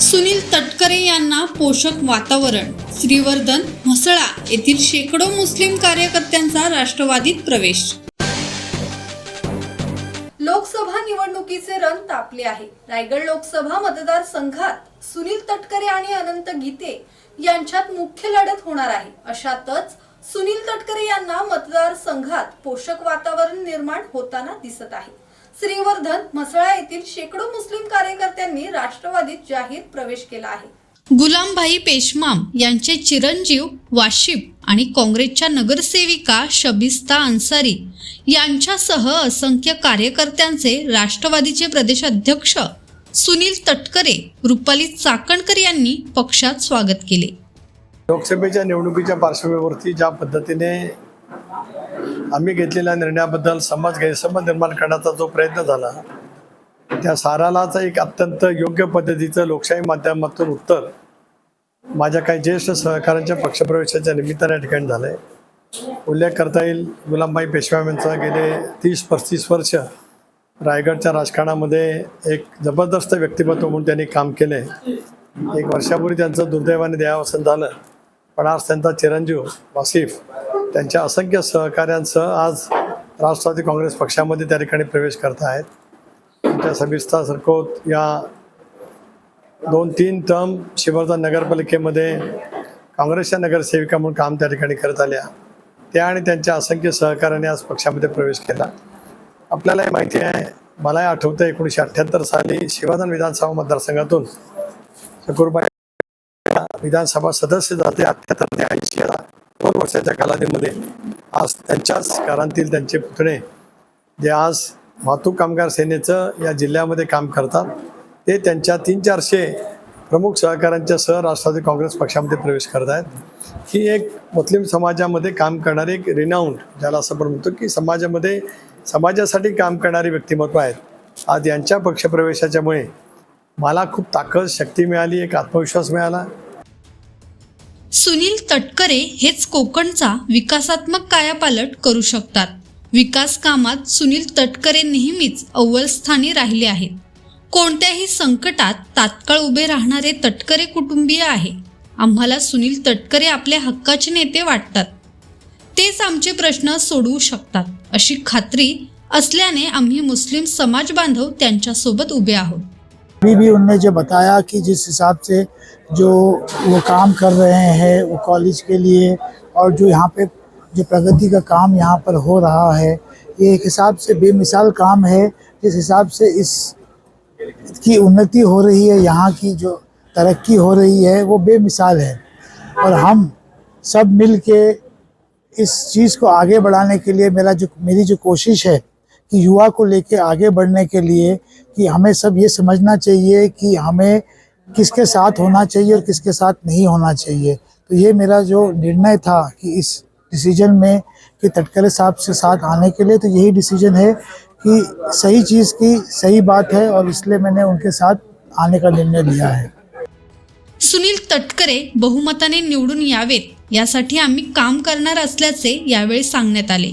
सुनील तटकरे यांना पोषक वातावरण श्रीवर्धन म्हसळा येथील शेकडो मुस्लिम कार्यकर्त्यांचा राष्ट्रवादीत प्रवेश. लोकसभा निवडणुकीचे रण तापले आहे. रायगड लोकसभा मतदारसंघात सुनील तटकरे आणि अनंत गीते यांच्यात मुख्य लढत होणार आहे. अशातच सुनील तटकरे यांना मतदारसंघात पोषक वातावरण निर्माण होताना दिसत आहे. श्रीवर्धन म्हसळा येथील शेकडो मुस्लिम कार्यकर्त्यांनी राष्ट्रवादीत जाहीर प्रवेश केला आहे. गुलामभाई पेशमाम यांचे चिरंजीव वाशिप आणि काँग्रेसच्या नगरसेविका शबिस्ता अन्सारी यांच्यासह असंख्य कार्यकर्त्यांचे राष्ट्रवादीचे प्रदेश अध्यक्ष सुनील तटकरे रुपाली चाकणकर यांनी पक्षात स्वागत केले. लोकसभेच्या निवडणुकीच्या पार्श्वभूमीवरती ज्या पद्धतीने आम्ही घेतलेल्या निर्णयाबद्दल समाज गैरसमज निर्माण करण्याचा जो प्रयत्न झाला त्या सारालाचा एक अत्यंत योग्य पद्धतीचं लोकशाही माध्यमातून उत्तर माझ्या काही ज्येष्ठ सहकाऱ्यांच्या पक्षप्रवेशाच्या निमित्ताने या ठिकाणी झालं आहे उल्लेख करता येईल गुलामबाई पेशवाम यांचा गेले तीस पस्तीस वर्ष रायगडच्या राजकारणामध्ये एक जबरदस्त व्यक्तिमत्व म्हणून त्यांनी काम केले. एक वर्षापूर्वी त्यांचं दुर्दैवाने देहावसन झालं पण आज त्यांचा चिरंजीव वासिफ त्यांच्या असंख्य सहकाऱ्यांसह आज राष्ट्रवादी काँग्रेस पक्षामध्ये त्या ठिकाणी प्रवेश करत आहेत त्यांच्या सविस्ता सरकोत या दोन तीन टर्म शिवर्धन नगरपालिकेमध्ये काँग्रेसच्या नगरसेविका म्हणून काम त्या ठिकाणी करत आल्या. त्या आणि त्यांच्या असंख्य सहकाऱ्यांनी आज पक्षामध्ये प्रवेश केला. आपल्यालाही माहिती आहे मलाही आठवतं एकोणीसशे अठ्ठ्याहत्तर साली शिवाधन विधानसभा मतदारसंघातून शकूरबाई विधानसभा सदस्य जाते अठ्ठ्याहत्तर ते ऐंशी दोन वर्षाच्या कालावधीमध्ये आज त्यांच्याच कारांतील त्यांचे पुतणे जे आज वाहतूक कामगार सेनेचं या जिल्ह्यामध्ये काम करतात ते त्यांच्या तीन चारशे प्रमुख सहकाऱ्यांच्या सह राष्ट्रवादी काँग्रेस पक्षामध्ये प्रवेश करत आहेत. ही एक मुस्लिम समाजामध्ये काम करणारी एक रिनाऊंड ज्याला असं पण म्हणतो की समाजामध्ये समाजासाठी काम करणारी व्यक्तिमत्व आहेत. आज यांच्या पक्षप्रवेशाच्यामुळे मला खूप ताकद शक्ती मिळाली एक आत्मविश्वास मिळाला. सुनील तटकरे हेच कोकणचा विकासात्मक कायापालट करू शकतात. विकास कामात सुनील तटकरे नेहमीच अव्वल स्थानी राहिले आहेत. कोणत्याही संकटात तात्काळ उभे राहणारे तटकरे कुटुंबीय आहे. आम्हाला सुनील तटकरे आपल्या हक्काचे नेते वाटतात. तेच आमचे प्रश्न सोडवू शकतात अशी खात्री असल्याने आम्ही मुस्लिम समाज बांधव त्यांच्यासोबत उभे आहोत. अभी भी उनने जो बताया कि जिस हिसाब से जो वो काम कर रहे हैं, वो कॉलेज के लिए और जो यहाँ पे जो प्रगति का काम यहाँ पर हो रहा है, ये एक हिसाब से बेमिसाल काम है, जिस हिसाब से इस की उन्नति हो रही है, यहाँ की जो तरक्की हो रही है, वो बेमिसाल है। और हम सब मिल के इस चीज़ को आगे बढ़ाने के लिए मेरा जो, मेरी जो कोशिश है कि युवा को लेके आगे बढ़ने के लिए कि हमें सब ये समझना चाहिए कि हमें किसके साथ होना चाहिए और किसके साथ नहीं होना चाहिए। तो ये मेरा जो निर्णय था कि इस डिसीज़न में कि तटकरे साहब से साथ आने के लिए तो यही डिसीज़न है कि सही चीज़ की सही बात है और इसलिए मैंने उनके साथ आने का निर्णय लिया है। सुनील तटकरे बहुमताने निवडून यावेत, यासाठी आम्ही काम करणार असल्याचे यावेळी सांगण्यात आले.